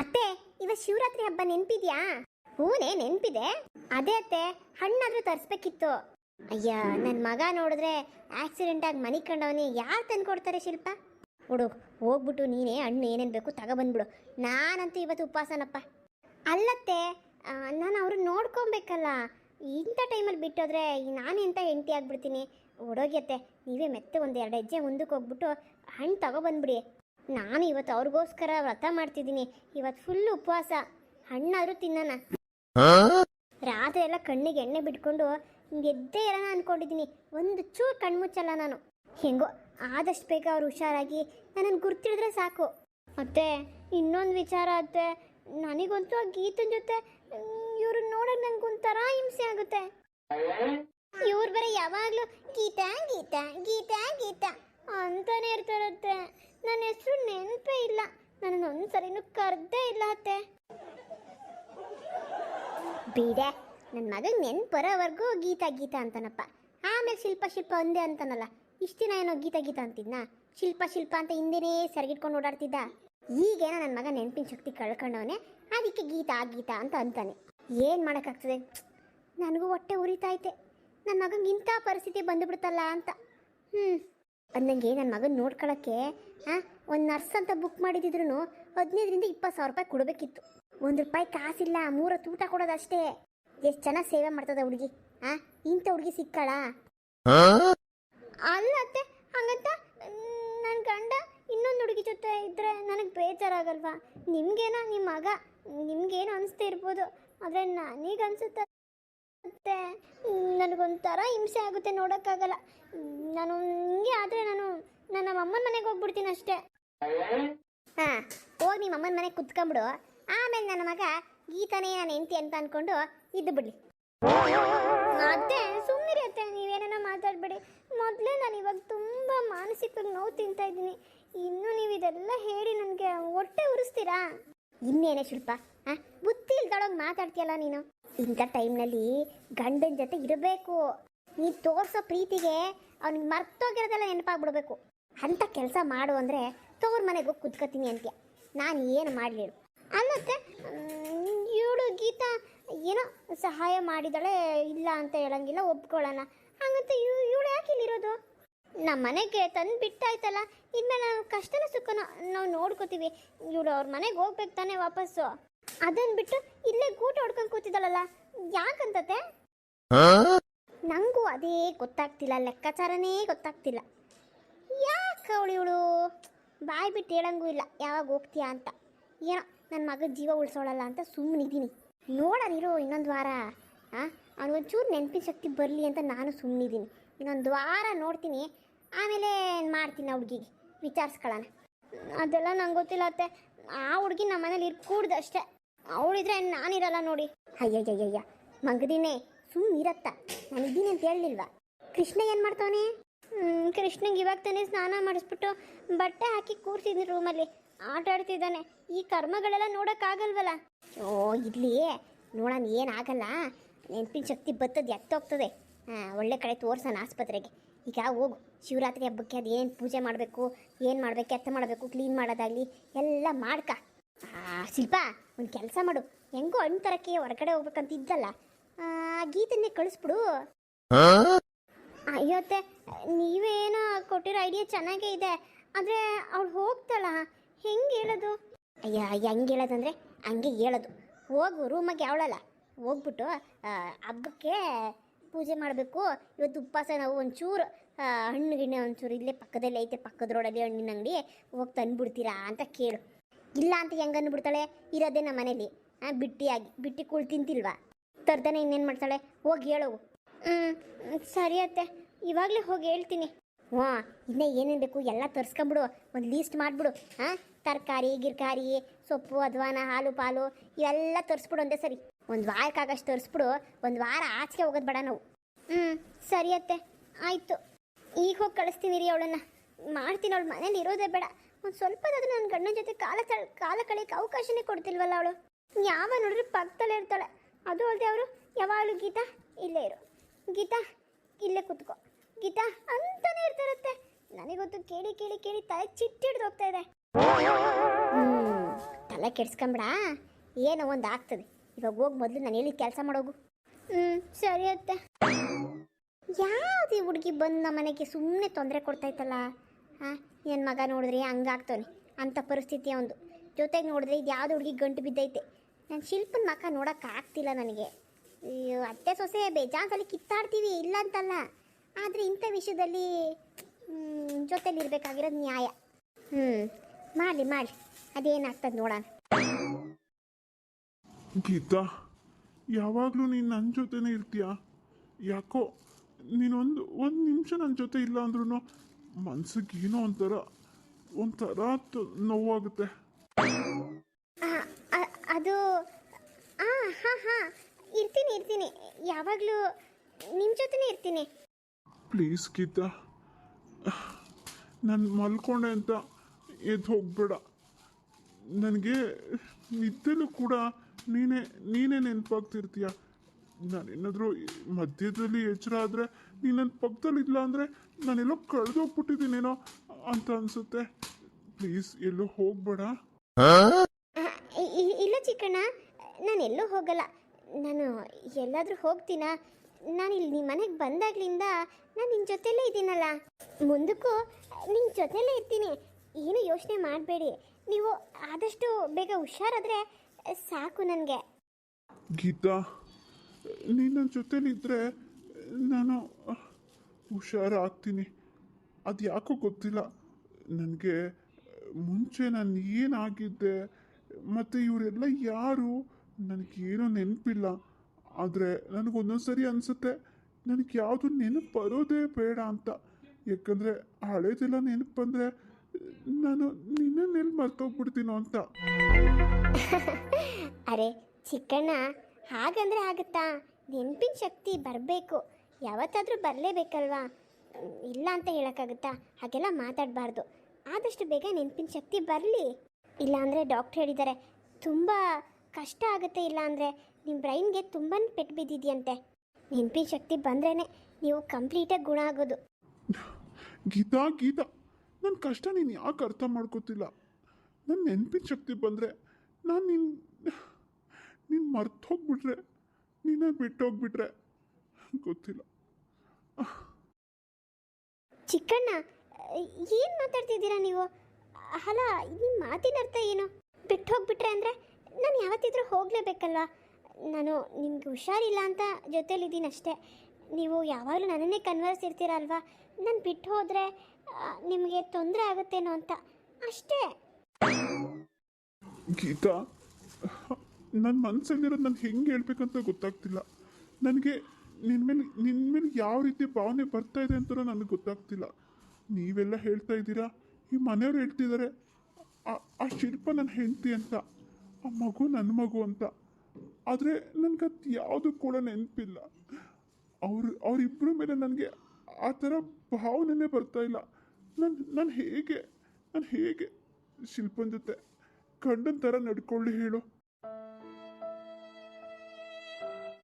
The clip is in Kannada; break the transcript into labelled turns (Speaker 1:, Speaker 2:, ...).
Speaker 1: ಅತ್ತೆ, ಇವ ಶಿವರಾತ್ರಿ ಹಬ್ಬ ನೆನ್ಪಿದ್ಯಾ? ಹೂನೇ ನೆನ್ಪಿದೆ. ಅದೇ ಅತ್ತೆ, ಹಣ್ಣಾದ್ರೂ ತರಿಸ್ಬೇಕಿತ್ತು. ಅಯ್ಯ ನನ್ನ ಮಗ ನೋಡಿದ್ರೆ ಆಕ್ಸಿಡೆಂಟ್ ಆಗಿ ಮನೆ ಕಂಡವನಿ ಯಾರು ತಂದು ಕೊಡ್ತಾರೆ ಶಿಲ್ಪ? ಹುಡು, ಹೋಗ್ಬಿಟ್ಟು ನೀನೇ ಹಣ್ಣು ಏನೇನು ಬೇಕು ತಗೊಬಂದ್ಬಿಡು. ನಾನಂತೂ ಇವತ್ತು ಉಪವಾಸನಪ್ಪ. ಅಲ್ಲತ್ತೆ ನಾನು ಅವ್ರನ್ನ ನೋಡ್ಕೊಬೇಕಲ್ಲ. ಇಂಥ ಟೈಮಲ್ಲಿ ಬಿಟ್ಟೋದ್ರೆ ನಾನು ಎಂತ ಹೆಂಡತಿ ಆಗ್ಬಿಡ್ತೀನಿ. ಅತ್ತೆ, ನೀವೇ ಮೆತ್ತ ಒಂದು ಎರಡು ಹೆಜ್ಜೆ ಮುಂದಕ್ಕೆ ಹೋಗ್ಬಿಟ್ಟು ಹಣ್ಣು ತಗೊಬಂದ್ಬಿಡಿ. ನಾನು ಇವತ್ತು ಅವ್ರಿಗೋಸ್ಕರ ವ್ರತ ಮಾಡ್ತಿದ್ದೀನಿ. ಇವತ್ತು ಫುಲ್ ಉಪವಾಸ. ಹಣ್ಣಾದರೂ ತಿನ್ನೋಣ. ರಾತ್ರಿ ಎಲ್ಲ ಕಣ್ಣಿಗೆ ಎಣ್ಣೆ ಬಿಟ್ಕೊಂಡು ಗೆದ್ದೇ ಇರೋಣ ಅನ್ಕೊಂಡಿದ್ದೀನಿ. ಒಂದು ಚೂರು ಕಣ್ಮುಚ್ಚಲ್ಲ ನಾನು. ಹೆಂಗೋ ಆದಷ್ಟು ಬೇಗ ಅವ್ರು ಹುಷಾರಾಗಿ ನನ್ನನ್ನು ಗುರ್ತಿಡಿದ್ರೆ ಸಾಕು. ಮತ್ತೆ ಇನ್ನೊಂದು ವಿಚಾರ ಅತ್ತೆ ನನಗಂತೂ ಆ ಗೀತನ ಜೊತೆ ಇವ್ರು ನೋಡೋಕೆ ನಂಗೆ ಒಂಥರ ಹಿಂಸೆ ಆಗುತ್ತೆ. ಇವ್ರು ಬರೀ ಯಾವಾಗಲೂ ಗೀತಾ ಗೀತಾ ಗೀತಾ ಗೀತಾ. ಅಂತಾನೆ ಇರ್ತಾರತ್ತೆ ನನ್ನ ಹೆಸರು ನೆನಪೇ ಇಲ್ಲ. ನನ್ನ ಒಂದ್ಸರಿನೂ ಕರ್ದೇ ಇಲ್ಲ ಅತ್ತೆ. ಬೇಡ ನನ್ನ ಮಗಗೆ ನೆನ್ಪು ಬರೋವರೆಗೂ ಗೀತಾ ಗೀತಾ ಅಂತಾನಪ್ಪ. ಆಮೇಲೆ ಶಿಲ್ಪ ಶಿಲ್ಪ ಒಂದೇ ಅಂತಾನಲ್ಲ. ಇಷ್ಟು ದಿನ ಏನೋ ಗೀತಾ ಗೀತಾ ಅಂತಿದ್ನ? ಶಿಲ್ಪ ಶಿಲ್ಪ ಅಂತ ಹಿಂದೆನೇ ಸರಿಗಿಟ್ಕೊಂಡು ಓಡಾಡ್ತಿದ್ದ. ಈಗೇನೋ ನನ್ನ ಮಗ ನೆನಪಿನ ಶಕ್ತಿ ಕಳ್ಕೊಂಡವನೇ, ಅದಕ್ಕೆ ಗೀತಾ ಗೀತಾ ಅಂತ ಅಂತಾನೆ. ಏನು ಮಾಡೋಕ್ಕಾಗ್ತದೆ? ನನಗೂ ಹೊಟ್ಟೆ ಉರಿತಾಯ್ತೆ ನನ್ನ ಮಗಂಗೆ ಇಂಥ ಪರಿಸ್ಥಿತಿ ಬಂದುಬಿಡ್ತಲ್ಲ ಅಂತ. ಹ್ಞೂ ಅಂದಂಗೆ ನನ್ನ ಮಗನ ನೋಡ್ಕೊಳ್ಳೋಕ್ಕೆ ಹಾಂ ಒಂದು ನರ್ಸ್ ಅಂತ ಬುಕ್ ಮಾಡಿದ್ರು ಹದಿನೈದರಿಂದ ಇಪ್ಪತ್ತು ಸಾವಿರ ರೂಪಾಯಿ ಕೊಡಬೇಕಿತ್ತು. ಒಂದು ರೂಪಾಯಿ ಕಾಸಿಲ್ಲ ಮೂರ ಊಟ ಕೊಡೋದಷ್ಟೇ ಎಷ್ಟು ಚೆನ್ನಾಗಿ ಸೇವೆ ಮಾಡ್ತದ ಹುಡುಗಿ ಹಾಂ ಇಂಥ ಹುಡುಗಿ ಸಿಕ್ಕಳ? ಅಲ್ಲತ್ತೆ ಹಂಗಂತ ನನ್ನ ಗಂಡ ಇನ್ನೊಂದು ಹುಡುಗಿ ಜೊತೆ ಇದ್ದರೆ ನನಗೆ ಬೇಜಾರಾಗಲ್ವಾ? ನಿಮ್ಗೇನೋ ನಿಮ್ಮ ಮಗ ನಿಮ್ಗೇನು ಅನಿಸ್ತಾ ಇರ್ಬೋದು ಆದರೆ ನನಗೆ ಅನ್ಸುತ್ತೆ ಮತ್ತೆ ನನಗೊಂಥರ ಹಿಂಸೆ ಆಗುತ್ತೆ, ನೋಡೋಕ್ಕಾಗಲ್ಲ. ನಾನು ಹಿಂಗೆ ಆದರೆ ನಾನು ನನ್ನ ಅಮ್ಮನ ಮನೆಗೆ ಹೋಗ್ಬಿಡ್ತೀನಿ ಅಷ್ಟೇ. ಹಾಂ, ಹೋಗಿ ನಿಮ್ಮ ಅಮ್ಮನ ಮನೆಗೆ ಕುತ್ಕೊಂಬಿಡು ಆಮೇಲೆ ನನ್ನ ಮಗ ಗೀತನೇ ನಾನು ಹೆಂಡತಿ ಅಂತ ಅನ್ಕೊಂಡು ಇದ್ದು ಬಿಡ್ಲಿ. ಮತ್ತೆ ಸುಮ್ಮನೆ ಅತ್ತೆ ನೀವೇನೇನೋ ಮಾತಾಡಬೇಡಿ. ಮೊದಲೇ ನಾನು ಇವಾಗ ತುಂಬ ಮಾನಸಿಕವಾಗಿ ನೋವು ತಿಂತಾ ಇದ್ದೀನಿ. ಇನ್ನು ನೀವು ಇದೆಲ್ಲ ಹೇಳಿ ನನಗೆ ಹೊಟ್ಟೆ ಉರಿಸ್ತೀರಾ? ಇನ್ನೇನೇ ಶಿಲ್ಪ. ಬುತ್ತಿ ಇಲ್ದೊಳಗೆ ಮಾತಾಡ್ತೀಯಲ್ಲ ನೀನು? ಇಂಥ ಟೈಮ್ನಲ್ಲಿ ಗಂಡನ ಜೊತೆ ಇರಬೇಕು. ನೀ ತೋರಿಸೋ ಪ್ರೀತಿಗೆ ಅವ್ನಿಗೆ ಮರ್ತೋಗಿರೋದೆಲ್ಲ ನೆನಪಾಗ್ಬಿಡ್ಬೇಕು. ಅಂತ ಕೆಲಸ ಮಾಡು ಅಂದರೆ ತೋರ್ ಮನೆಗೆ ಹೋಗಿ ಕುತ್ಕೋತೀನಿ ಅಂತ್ಯ. ನಾನು ಏನು ಮಾಡಲಿ ಅಲ್ಲತ್ತೆ ಇವಳು ಗೀತಾ ಏನೋ ಸಹಾಯ ಮಾಡಿದಾಳೆ ಇಲ್ಲ ಅಂತ ಹೇಳಂಗಿಲ್ಲ, ಒಪ್ಕೊಳ್ಳೋಣ. ಹಂಗಂತ ಇವಳು ಯಾಕೆ ಇಲ್ಲಿರೋದು? ನಮ್ಮ ಮನೆಗೆ ತಂದು ಬಿಟ್ಟಾಯ್ತಲ್ಲ, ಇನ್ಮೇಲೆ ನಾವು ಕಷ್ಟನ ಸುಖನ ನಾವು ನೋಡ್ಕೋತೀವಿ. ಇವಳು ಅವ್ರ ಮನೆಗೆ ಹೋಗ್ಬೇಕು ತಾನೇ ವಾಪಸ್ಸು. ಅದನ್ನ ಬಿಟ್ಟು ಇಲ್ಲೇ ಗೂಟ ಹೊಡ್ಕೊಂಡು ಕೂತಿದ್ದಾಳಲ್ಲ ಯಾಕಂತತೆ ನಂಗೂ ಅದೇ ಗೊತ್ತಾಗ್ತಿಲ್ಲ ಲೆಕ್ಕಾಚಾರನೇ ಗೊತ್ತಾಗ್ತಿಲ್ಲ. ಯಾಕೆ ಅವಳು ಇವಳು? ಬಾಯ್ ಬಿಟ್ಟು ಹೇಳಂಗೂ ಇಲ್ಲ ಯಾವಾಗ ಹೋಗ್ತೀಯಾ ಅಂತ. ಏನೋ ನನ್ನ ಮಗ ಜೀವ ಉಳಿಸೋಳಲ್ಲ ಅಂತ ಸುಮ್ಮನಿದ್ದೀನಿ ಇರೋ ಇನ್ನೊಂದು ವಾರ ಹಾಂ ಅವನಿಗೊಂಚೂರು ನೆನಪಿನ ಶಕ್ತಿ ಬರಲಿ ಅಂತ ನಾನು ಸುಮ್ಮನಿದ್ದೀನಿ ಇನ್ನೊಂದು ವಾರ ನೋಡ್ತೀನಿ ಆಮೇಲೆ ಮಾಡ್ತೀನಿ ಆ ಹುಡುಗಿಗೆ ವಿಚಾರಿಸ್ಕೊಳ್ಳೋಣ ಅದೆಲ್ಲ ನಂಗೆ ಗೊತ್ತಿಲ್ಲ ಅತ್ತೆ. ಆ ಹುಡುಗಿ ನಮ್ಮ ಮನೇಲಿ ಇರ್ಕೂಡ್ದು ಅಷ್ಟೇ. ಅವಳಿದ್ರೆ ನಾನಿರಲ್ಲ ನೋಡಿ. ಅಯ್ಯಯ್ಯಯ್ಯ ಮಗದಿನೇ ಸುಮ್ ಇರತ್ತ. ನಾನು ಇದ್ದೀನಿ ಅಂತ ಹೇಳಲಿಲ್ವಾ? ಕೃಷ್ಣ ಏನು ಮಾಡ್ತಾವನೆ? ಕೃಷ್ಣಂಗೆ ಇವಾಗ ತಾನೇ ಸ್ನಾನ ಮಾಡಿಸ್ಬಿಟ್ಟು ಬಟ್ಟೆ ಹಾಕಿ ಕೂರ್ಸಿದ್ನಿ ರೂಮಲ್ಲಿ. ಆಟ ಆಡ್ತಿದ್ದಾನೆ. ಈ ಕರ್ಮಗಳೆಲ್ಲ ನೋಡೋಕ್ಕಾಗಲ್ವಲ್ಲ? ಓ, ಇರ್ಲಿ. ನೋಡೋಣ ಏನಾಗಲ್ಲ ನೆನಪಿನ ಶಕ್ತಿ ಬತ್ತದ ಎತ್ತೋಗ್ತದೆ. ಹಾಂ, ಒಳ್ಳೆ ಕಡೆ ತೋರ್ಸೋಣ ಆಸ್ಪತ್ರೆಗೆ. ಈಗ ಹೋಗು. ಶಿವರಾತ್ರಿ ಹಬ್ಬಕ್ಕೆ ಅದು ಏನು ಪೂಜೆ ಮಾಡಬೇಕು, ಏನು ಮಾಡಬೇಕು, ಎತ್ತ ಮಾಡಬೇಕು, ಕ್ಲೀನ್ ಮಾಡೋದಾಗಲಿ ಎಲ್ಲ ಮಾಡ್ಕ. ಶಿಲ್ಪ ಒಂದು ಕೆಲಸ ಮಾಡು. ಹೆಂಗೋ ಹಣ್ಣು ತರಕ್ಕೆ ಹೊರಗಡೆ ಹೋಗ್ಬೇಕಂತ ಇದ್ದಲ್ಲ ಆ, ಗೀತನ್ನೇ ಕಳಿಸ್ಬಿಡು. ಅಯ್ಯೋತ್ತೆ ನೀವೇನೋ ಕೊಟ್ಟಿರೋ ಐಡಿಯಾ ಚೆನ್ನಾಗೇ ಇದೆ. ಆದರೆ ಅವ್ಳು ಹೋಗ್ತಾಳ. ಹೆಂಗೆ ಹೇಳೋದು? ಅಯ್ಯ ಹೆಂಗೆ ಹೇಳೋದಂದ್ರೆ ಹಂಗೆ ಹೇಳೋದು. ಹೋಗು ರೂಮಾಗೆ ಅವಳಲ್ಲ. ಹೋಗ್ಬಿಟ್ಟು ಆ, ಹಬ್ಬಕ್ಕೆ ಪೂಜೆ ಮಾಡಬೇಕು. ಇವತ್ತು ಉಪವಾಸ ನಾವು ಒಂಚೂರು ಆ, ಹಣ್ಣು ಗಿಣ್ಣೆ ಒಂಚೂರು ಇಲ್ಲೇ ಪಕ್ಕದಲ್ಲೇ ಐತೆ ಪಕ್ಕದ ರೋಡಲ್ಲಿ ಹಣ್ಣಿನ ಅಂಗಡಿ ಹೋಗಿ ತಂದ್ಬಿಡ್ತೀರಾ ಅಂತ ಕೇಳು. ಇಲ್ಲ ಅಂತ ಹೆಂಗೆ ಬಿಡ್ತಾಳೆ ಇರೋದೇ ನಮ್ಮ ಮನೇಲಿ. ಹಾಂ ಬಿಟ್ಟಿಯಾಗಿ, ಬಿಟ್ಟಿ ಕುಳ್ ತಿಂತಿಲ್ವಾ? ತರ್ತಾನೆ ಇನ್ನೇನು ಮಾಡ್ತಾಳೆ? ಹೋಗಿ ಹೇಳು. ಹ್ಞೂ ಸರಿ ಅತ್ತೆ. ಇವಾಗಲೇ ಹೋಗಿ ಹೇಳ್ತೀನಿ. ಹ್ಞೂ, ಇನ್ನೇ ಏನೇನು ಬೇಕು ಎಲ್ಲ ತರಿಸ್ಕೊಂಬಿಡು. ಒಂದು ಲೀಸ್ಟ್ ಮಾಡಿಬಿಡು. ಹಾಂ ತರಕಾರಿ, ಗಿರ್ಕಾರಿ, ಸೊಪ್ಪು ಅಧ್ವಾನ ಹಾಲು, ಪಾಲು ಇವೆಲ್ಲ ತರಿಸ್ಬಿಡು ಒಂದೇ ಸರಿ. ಒಂದು ವಾರಕ್ಕಾಗಷ್ಟು ತರಿಸ್ಬಿಡು. ಒಂದು ವಾರ ಆಚೆಗೆ ಹೋಗೋದು ಬೇಡ ನಾವು. ಹ್ಞೂ ಸರಿ ಅತ್ತೆ. ಆಯಿತು. ಈಗ ಹೋಗಿ ಕಳಿಸ್ತೀನಿ ರೀ ಅವಳನ್ನು. ಮಾಡ್ತೀನಿ, ಅವಳು ಮನೇಲಿ ಇರೋದೇ ಬೇಡ. ಒಂದು ಸ್ವಲ್ಪ ನನ್ನ ಗಂಡನ ಜೊತೆ ಕಾಲ ಕಾಲ ಕಳೆಯಕ್ಕೆ ಅವಕಾಶನೇ ಕೊಡ್ತಿಲ್ವಲ್ಲ ಅವಳು? ಯಾವ ನೋಡಿದ್ರು ಪಕ್ಕದಲ್ಲೇ ಇರ್ತಾಳೆ. ಅದು ಅಲ್ಲದೆ ಅವರು ಯಾವಾಗಲೂ ಗೀತಾ ಇಲ್ಲೇ ಇರು. ಗೀತಾ ಇಲ್ಲೇ ಕುತ್ಕೋ. ಗೀತಾ ಅಂತಾನೆ ಇರ್ತಾರತ್ತೆ. ನನಗೊತ್ತು ಕೇಳಿ ಕೇಳಿ ಕೇಳಿ ತಲೆ ಚಿಟ್ಟಿಡ್ದು ಹೋಗ್ತಾ ಇದೆ. ತಲೆ ಕೆಡ್ಸ್ಕೊಂಬಿಡ. ಏನೋ ಒಂದು ಆಗ್ತದೆ. ಇವಾಗ ಹೋಗಿ ಮೊದಲು ನಾನು ಹೇಳಿ ಕೆಲಸ ಮಾಡೋಗು? ಹ್ಞೂ ಸರಿ ಅತ್ತೆ. ಯಾವ್ದು ಹುಡುಗಿ ಬಂದು ನಮ್ಮ ಮನೆಗೆ ಸುಮ್ಮನೆ ತೊಂದರೆ ಕೊಡ್ತೈತಲ್ಲ ಹಾಂ ನನ್ನ ಮಗ ನೋಡಿದ್ರಿ? ಹಂಗಾಗ್ತಾನೆ ಅಂಥ ಪರಿಸ್ಥಿತಿ ಅವನು ಜೊತೆಗೆ ನೋಡಿದ್ರೆ ಇದು ಯಾವ್ದು ಹುಡುಗಿ ಗಂಟು ಬಿದ್ದೈತೆ. ನಾನು ಶಿಲ್ಪನ ಮಕ ನೋಡೋಕ್ಕಾಗ್ತಿಲ್ಲ ನನಗೆ. ಅಯ್ಯೋ, ಅತ್ತೆ ಸೊಸೆ ಬೇಜಾನ್ಸಲ್ಲಿ ಕಿತ್ತಾಡ್ತೀವಿ, ಇಲ್ಲ ಅಂತಲ್ಲ. ಆದರೆ ಇಂಥ ವಿಷಯದಲ್ಲಿ ಜೊತೆಲಿ ಇರಬೇಕಾಗಿರೋದು ನ್ಯಾಯ. ಹ್ಞೂ ಮಾಡಲಿ ಮಾಡಲಿ. ಅದೇನಾಗ್ತದೆ ನೋಡೋಣ.
Speaker 2: ಗೀತಾ, ಯಾವಾಗಲೂ ನೀನು ನನ್ನ ಜೊತೆನೇ ಇರ್ತೀಯ? ಯಾಕೋ, ನೀನೊಂದು, ಒಂದು ನಿಮಿಷ ನನ್ನ ಜೊತೆ ಇಲ್ಲ ಅಂದ್ರೂ ಮನ್ಸಿಗೆ ಏನೋ ಒಂಥರ ಒಂಥರ ತ- ನೋವಾಗುತ್ತೆ.
Speaker 1: ಆ, ಅದು ಹಾಂ ಹಾಂ ಹಾಂ ಇರ್ತೀನಿ ಇರ್ತೀನಿ. ಯಾವಾಗಲೂ ನಿಮ್ಮ ಜೊತೆನೇ ಇರ್ತೀನಿ.
Speaker 2: ಪ್ಲೀಸ್ ಗೀತಾ ನಾನು ಮಲ್ಕೊಂಡೆ ಅಂತ ಎದ್ದು ಹೋಗ್ಬೇಡ. ನನಗೆ ನಿದ್ದೆಲೂ ಕೂಡ ನೀನೇ ನೀನೇ ನೆನಪಾಗ್ತಿರ್ತೀಯ. ನಾನು ಏನಾದರೂ ಮಧ್ಯದಲ್ಲಿ ಎಚ್ಚರ ಆದರೆ ನೀನು ನನ್ನ ಪಕ್ಕದಲ್ಲಿ ಇಲ್ಲ ಅಂದರೆ ನಾನೆಲ್ಲೋ ಕಳೆದೋಗ್ಬಿಟ್ಟಿದ್ದೀನೇನೋ ಅಂತ ಅನ್ಸುತ್ತೆ. ಪ್ಲೀಸ್ ಎಲ್ಲೂ ಹೋಗ್ಬೇಡ.
Speaker 1: ಇಲ್ಲ ಚಿಕ್ಕಣ್ಣ ನಾನು ಎಲ್ಲೂ ಹೋಗಲ್ಲ. ನಾನು ಎಲ್ಲಾದರೂ ಹೋಗ್ತೀನಾ? ನಾನು ಇಲ್ಲಿ ನಿಮ್ಮ ಮನೆಗೆ ಬಂದಾಗ್ಲಿಂದ ನಾನು ನಿನ್ನ ಜೊತೆಲ್ಲೇ ಇದ್ದೀನಲ್ಲ. ಮುಂದಕ್ಕೂ ನಿನ್ನ ಜೊತೆಲ್ಲೇ ಇರ್ತೀನಿ. ಏನು ಯೋಚನೆ ಮಾಡಬೇಡಿ. ನೀವು ಆದಷ್ಟು ಬೇಗ ಹುಷಾರಾದರೆ ಸಾಕು ನನಗೆ.
Speaker 2: ಗೀತಾ ನೀನು ನನ್ನ ಜೊತೆಲಿದ್ದರೆ ನಾನು ಹುಷಾರಾಗ್ತೀನಿ. ಅದು ಯಾಕೋ ಗೊತ್ತಿಲ್ಲ. ನನಗೆ ಮುಂಚೆ ನಾನು ಏನಾಗಿದ್ದೆ? ಮತ್ತು ಇವರೆಲ್ಲ ಯಾರು? ನನಗೇನೋ ನೆನಪಿಲ್ಲ. ಆದರೆ ನನಗೊಂದೊಂದು ಸರಿ ಅನಿಸುತ್ತೆ ನನಗೆ ಯಾವುದು ನೆನಪು ಬರೋದೇ ಬೇಡ ಅಂತ. ಯಾಕಂದರೆ ಹಳೇದೆಲ್ಲ ನೆನಪು ಬಂದರೆ ನಾನು ನಿನ್ನೆಲ್ಲಿ ಮರ್ತೋಗ್ಬಿಡ್ತೀನೋ ಅಂತ.
Speaker 1: ಅರೆ ಚಿಕ್ಕಣ್ಣ, ಹಾಗಂದ್ರೆ ಆಗುತ್ತಾ? ನೆನಪಿನ ಶಕ್ತಿ ಬರಬೇಕು. ಯಾವತ್ತಾದರೂ ಬರಲೇಬೇಕಲ್ವಾ? ಇಲ್ಲ ಅಂತ ಹೇಳೋಕ್ಕಾಗುತ್ತಾ? ಹಾಗೆಲ್ಲ ಮಾತಾಡಬಾರ್ದು. ಆದಷ್ಟು ಬೇಗ ನೆನಪಿನ ಶಕ್ತಿ ಬರಲಿ. ಇಲ್ಲಾಂದರೆ ಡಾಕ್ಟ್ರ್ ಹೇಳಿದ್ದಾರೆ, ತುಂಬ ಕಷ್ಟ ಆಗುತ್ತೆ ಇಲ್ಲ ಅಂದರೆ ನಿಮ್ಮ ಬ್ರೈನ್ಗೆ ತುಂಬಾ ಪೆಟ್ಟು ಬಿದ್ದಿದೆಯಂತೆ. ನೆನಪಿನ ಶಕ್ತಿ ಬಂದ್ರೇ ನೀವು ಕಂಪ್ಲೀಟಾಗಿ ಗುಣ ಆಗೋದು.
Speaker 2: ಗೀತಾ ಗೀತಾ ನನ್ನ ಕಷ್ಟ ನೀನು ಯಾಕೆ ಅರ್ಥ ಮಾಡ್ಕೋತಿಲ್ಲ? ನನ್ನ ನೆನಪಿನ ಶಕ್ತಿ ಬಂದರೆ ನಾನು ನಿನ್ನ ನೀನು ಮರ್ತೋಗ್ಬಿಟ್ರೆ ಹೋಗ್ಬಿಟ್ರೆ ಬಿಟ್ಟೋಗ್ಬಿಟ್ರೆ, ಗೊತ್ತಿಲ್ಲ.
Speaker 1: ಚಿಕ್ಕಣ್ಣ, ಏನು ಮಾತಾಡ್ತಿದ್ದೀರಾ ನೀವು? ಅಲ್ಲ ನಿಮ್ಮ ಮಾತಿನ ಅರ್ಥ ಏನು? ಬಿಟ್ಟು ಹೋಗ್ಬಿಟ್ರೆ ಅಂದರೆ ನಾನು ಯಾವತ್ತಿದ್ರೂ ಹೋಗಲೇಬೇಕಲ್ವಾ? ನಾನು ನಿಮ್ಗೆ ಹುಷಾರಿಲ್ಲ ಅಂತ ಜೊತೇಲಿದ್ದೀನಿ ಅಷ್ಟೇ. ನೀವು ಯಾವಾಗಲೂ ನನ್ನನ್ನೇ ಕನ್ವರ್ಸ್ ಇರ್ತೀರಲ್ವಾ? ನಾನು ಬಿಟ್ಟು ಹೋದರೆ ನಿಮಗೆ ತೊಂದರೆ ಆಗುತ್ತೇನೋ ಅಂತ. ಅಷ್ಟೇ.
Speaker 2: ಗೀತಾ ನನ್ನ ಮನಸ್ಸಲ್ಲಿರೋದು ನಾನು ಹೆಂಗೆ ಹೇಳ್ಬೇಕಂತ ಗೊತ್ತಾಗ್ತಿಲ್ಲ. ನನಗೆ ನಿನ್ನ ಮೇಲೆ ನಿನ್ನ ಮೇಲೆ ಯಾವ ರೀತಿ ಭಾವನೆ ಬರ್ತಾ ಇದೆ ಅಂತ ನನಗೆ ಗೊತ್ತಾಗ್ತಿಲ್ಲ. ನೀವೆಲ್ಲ ಹೇಳ್ತಾ ಇದ್ದೀರಾ? ಈ ಮನೆಯವ್ರು ಹೇಳ್ತಿದ್ದಾರೆ. ಆ- ಶಿಲ್ಪ ನನ್ನ ಹೆಂಡತಿ ಅಂತ, ಆ ಮಗು ನನ್ನ ಮಗು ಅಂತ. ಆದರೆ ನನಗೆ ಅದು ಯಾವುದು ಕೂಡ ನೆನಪಿಲ್ಲ. ಅವರು ಅವರಿಬ್ಬರ ಮೇಲೆ ನನಗೆ ಆ ಥರ ಭಾವನೆನೇ ಬರ್ತಾ ಇಲ್ಲ. ನಾನು ನಾನು ಹೇಗೆ ನಾನು ಹೇಗೆ ಶಿಲ್ಪನ ಜೊತೆ ಗಂಡನ ಥರ ನಡ್ಕೊಳ್ಳಿ ಹೇಳು.